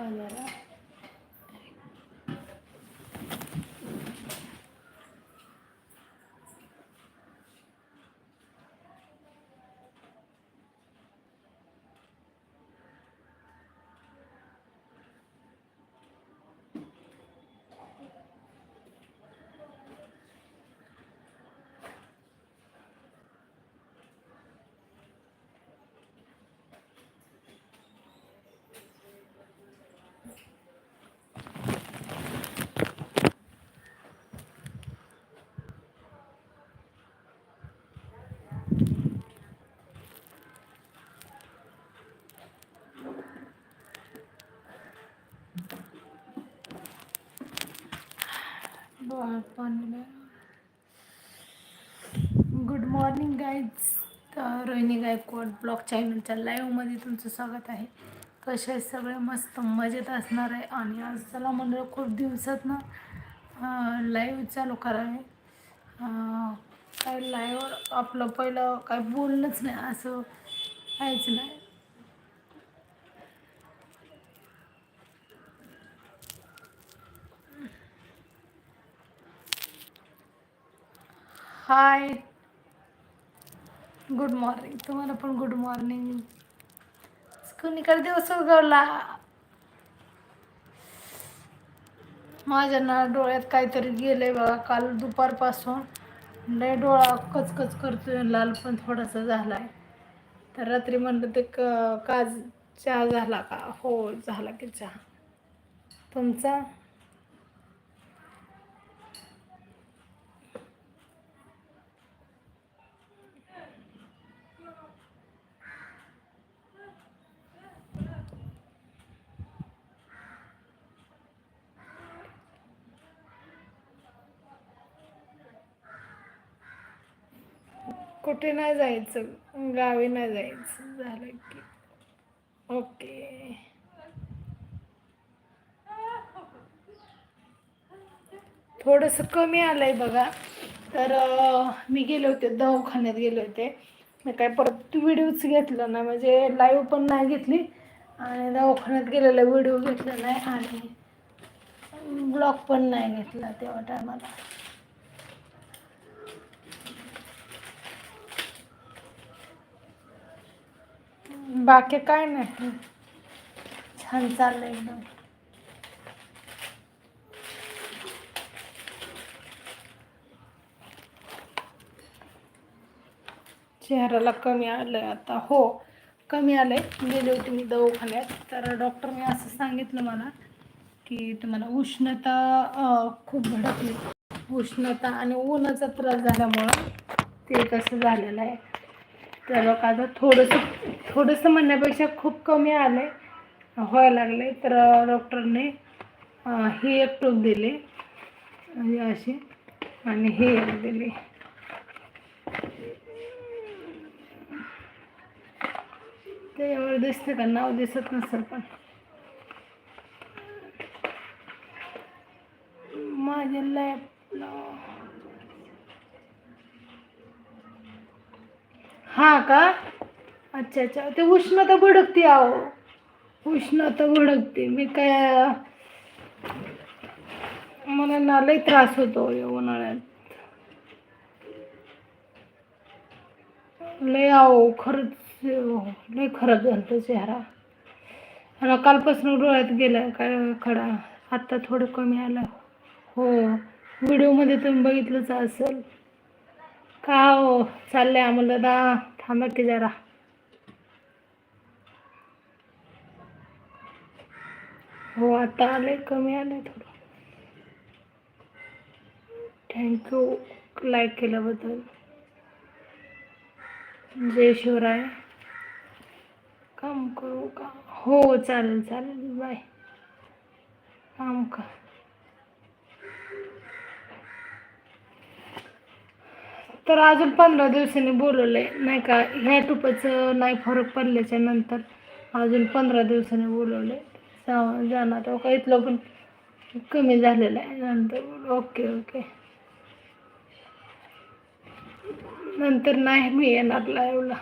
थांबा जरा good morning guys तर रोहिणी गायकवाड ब्लॉग चॅनलच्या लाईव्हमध्ये तुमचं स्वागत आहे. कसे सगळे? मस्त मजेत असणार आहे. आणि आज चला म्हणलं खूप दिवसात ना लाईव्ह चालू करावे. काय लाईव्हवर आपलं पहिलं काय बोलणंच नाही असं काहीच नाही. हाय गुड मॉर्निंग तुम्हाला पण गुड मॉर्निंग कुणीकडे दिवस उगवला? माझ्या ना डोळ्यात काहीतरी गेलंय बघा. काल दुपारपासून लय डोळा कचकच करतोय लाल पण थोडासा झालाय. तर रात्री म्हणलं ते क काज चहा झाला का? हो झाला की चहा. तुमचा? कुठे नाही जायचं. गावी नाही जायचं. झालं की. ओके. थोडंसं कमी आलं आहे बघा. तर मी गेले होते दवाखान्यात गेले होते. मी काय परत व्हिडिओच घेतला नाही. म्हणजे लाईव्ह पण नाही घेतली. आणि दवाखान्यात गेलेला व्हिडिओ घेतला नाही. आणि ब्लॉग पण नाही घेतला तेव्हा टायमाला बाकी काय नाही. छान चाललं एकदम. चेहऱ्याला कमी आलंय आता. हो कमी आलंय. गेले होते मी दवाखान्यात. तर डॉक्टरने असं सांगितलं मला की तुम्हाला उष्णता खूप भडकली. उष्णता आणि उन्हाचा त्रास झाल्यामुळं ते कसं झालेलं आहे. तर बघा आता थोडंसं थोडंसं म्हणण्यापेक्षा खूप कमी आलं आहे व्हायला लागले तर डॉक्टरने ही एक टोप दिली. म्हणजे अशी आणि हे एक दिली. त्याच्यावर दिसते का? नाव दिसत नसेल पण. माझ्या लॅपला हा का? अच्छा अच्छा. ते उष्णता भडकते आहो उष्णता भडकते. मी काय मला ना लई त्रास होतो या उन्हाळ्यात. लय आहो खरंच लय खरंच झालं चेहरा. मला कालपासून डोळ्यात गेला काय खडा. आत्ता थोडं कमी आलं. हो व्हिडिओमध्ये तुम्ही बघितलंच असेल. का हो चाललंय आम्हाला दा. थांबा की जरा. हो आता आले कमी आले थोडं. थँक्यू लाईक केल्याबद्दल. जय शिवराय. काम करू का? हो चालेल चालेल. बाय काम का तर अजून पंधरा दिवसांनी बोलवलंय. नाही का ह्या टुपाचं नाही फरक पडल्याच्या नंतर अजून पंधरा दिवसांनी बोलवलंय. जा- जाणार. तो का इथलं पण कमी झालेलं आहे. नंतर ओके ओके. नंतर नाही मी येणार लाईवला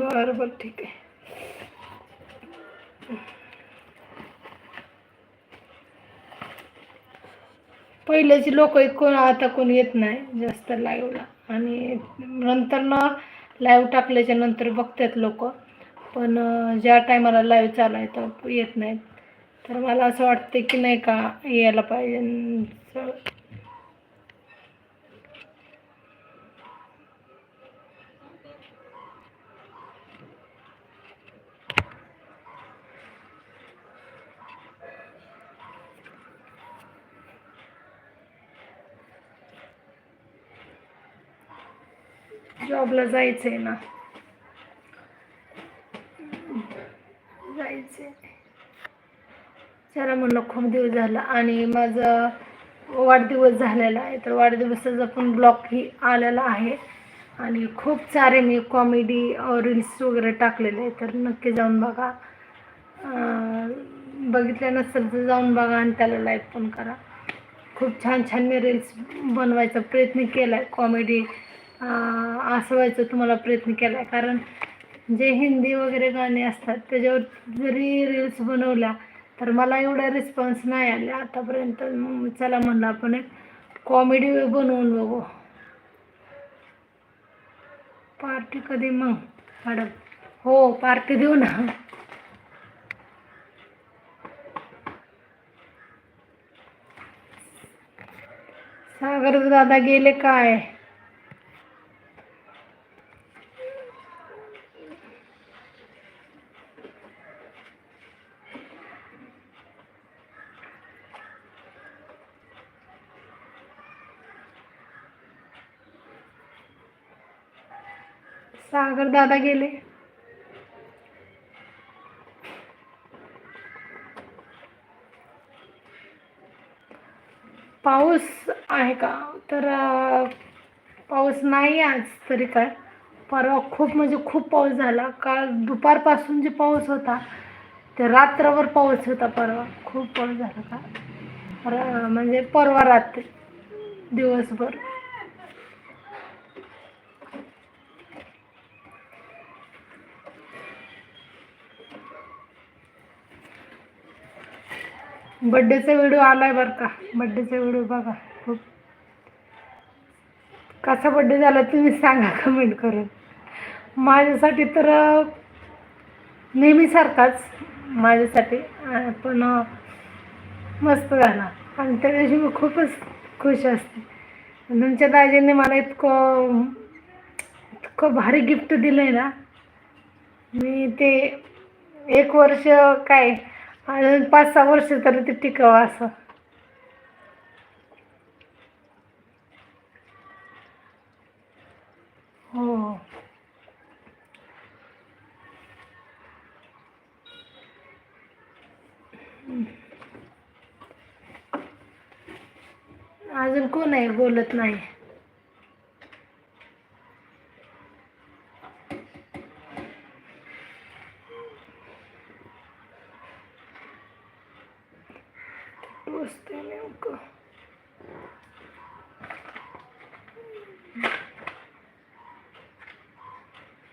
बरं बरं ठीक आहे. पहिल्याची लोक कोण आता कोण येत नाही जास्त लाईव्हला आणि नंतर ना लाईव्ह टाकल्याच्या नंतर बघतात लोक. पण ज्या टायमाला लाईव्ह चालायचं येत नाहीत. तर मला असं वाटतं की नाही का यायला पाहिजे. जॉबला जायचंय ना. जायचंय. चला म्हणलं खूप दिवस झाला आणि माझा वाढदिवस झालेला आहे. तर वाढदिवसाचा पण ब्लॉग ही आलेला आहे. आणि खूप सारे मी कॉमेडी रील्स वगैरे टाकलेले आहे तर नक्की जाऊन बघा. अं, बघितलं नसेल तर जाऊन बघा आणि त्याला लाईक पण करा. खूप छान छान मी रील्स बनवायचा प्रयत्न केला आहे कॉमेडी असवायचं तुम्हाला प्रयत्न केला. आहे कारण जे हिंदी वगैरे गाणे असतात त्याच्यावर जरी रील्स बनवल्या तर मला एवढा रिस्पॉन्स नाही आला. आतापर्यंत मग चला म्हणलं आपण एक कॉमेडी बनवून बघू. पार्टी कधी मग? मॅडम. हो पार्टी देऊ ना. सागर दादा गेले काय? सागर दादा गेले. पाऊस आहे का? तर पाऊस नाही आज तरी काय. परवा खूप म्हणजे खूप पाऊस झाला. काल दुपारपासून जे पाऊस होता ते रात्रभर पाऊस होता परवा. खूप पाऊस झाला का म्हणजे परवा रात्री दिवसभर. बड्डेचा व्हिडिओ आलाय बरं का? बड्डेचा व्हिडिओ बघा. खूप. कसा बड्डे झाला तुम्ही सांगा कमेंट करून. माझ्यासाठी तर नेहमीसारखाच माझ्यासाठी. पण मस्त झाला. आणि त्या दिवशी मी खूपच खुश असते. तुमच्या दाजींनी मला इतकं इतकं भारी गिफ्ट दिलं आहे ना. मी ते एक वर्ष काय अजून पाच सहा वर्ष तरी ते टिकावं असं. हो. अजून कोण आहे बोलत नाही? बसते नेमकं.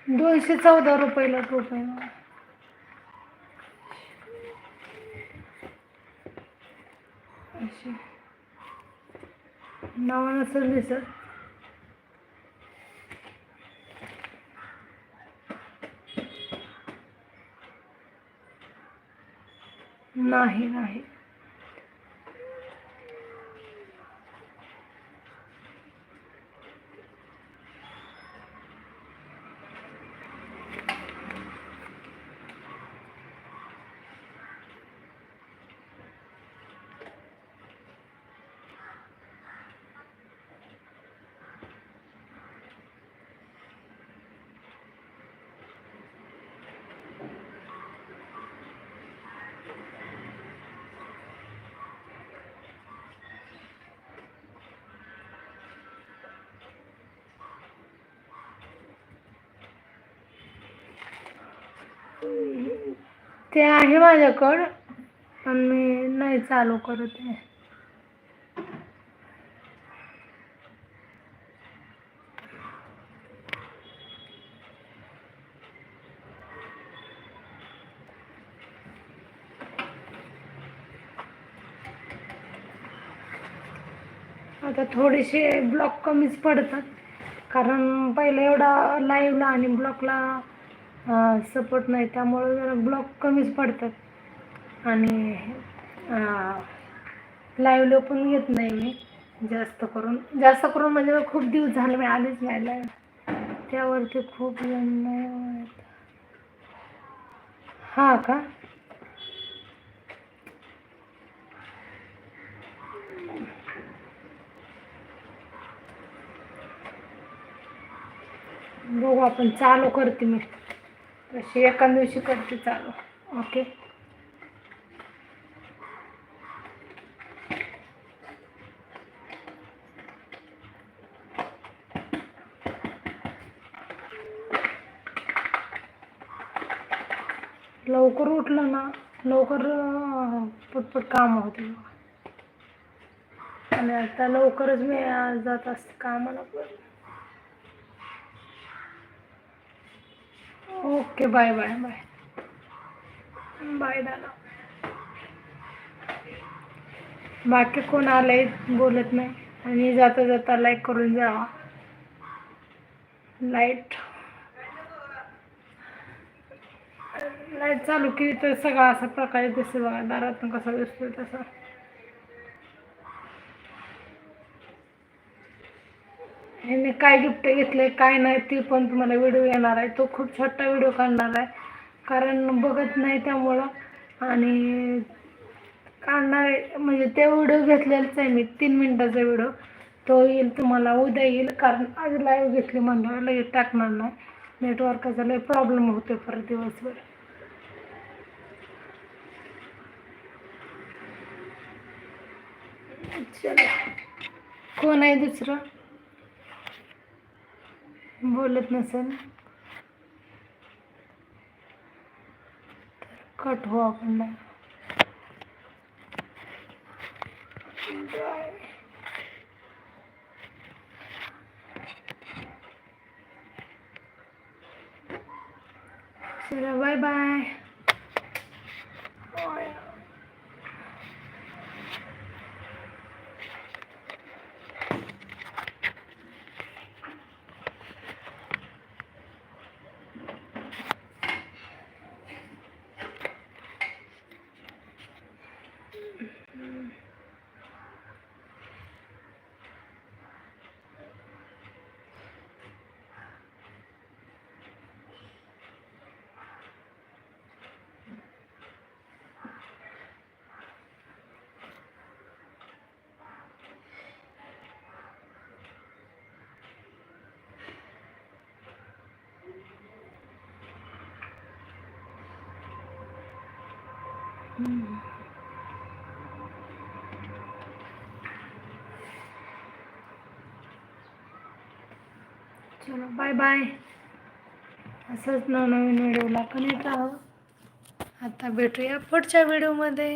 दोनशे चौदा रुपयाला रुपये नाव नसेल दिसत नाही नाही. ते आहे माझ्याकडं पण मी नाही चालू करत आहे. आता थोडेसे ब्लॉक कमीच पडतात. कारण पहिलं एवढा लाईव्हला आणि ब्लॉकला सपोर्ट नाही. त्यामुळे जरा ब्लॉक कमीच पडतात. आणि लाईव्हला पण घेत नाही मी. जास्त करून. जास्त करून म्हणजे खूप दिवस झाले मी आलेच नाही लाईव्ह त्यावरती खूप जण नाही हा का? बघू आपण. चालू करते मी. तशी एका दिवशी करते चालू. ओके? लवकर उठलं ना लवकर पटपट काम होते आणि आता लवकरच मी आज जात असते कामाला पण. Okay bye bye bye. Bye दादा. बाकी कोण आलंय बोलत नाही. आणि जाता जाता लाईक करून जावा. लाइट लाइट चालू केली तर सगळा असा प्रकारे दिसतो बघा. दारातून कसा दिसतोय तसा. ह्याने काय गिफ्ट घेतले काय नाही ते पण तुम्हाला व्हिडिओ येणार आहे. तो खूप छोटा व्हिडिओ काढणार आहे. कारण बघत नाही त्यामुळं. आणि काढणार आहे म्हणजे ते व्हिडिओ घेतलेलाच आहे मी तीन मिनटाचा व्हिडिओ तो येईल तुम्हाला उद्या येईल. कारण आज लाईव्ह घेतली म्हणल्यावर लगेच टाकणार नाही. नेटवर्काचा लय प्रॉब्लेम होतो परत दिवसभर. चला. कोण आहे दुसरं? बोलत नसेल कट हो आपण नाही चला बाय बाय चलो बाय बाय असंच नवनवीन व्हिडिओला कनेक्ट राहा आता भेटूया पुढच्या व्हिडिओमध्ये.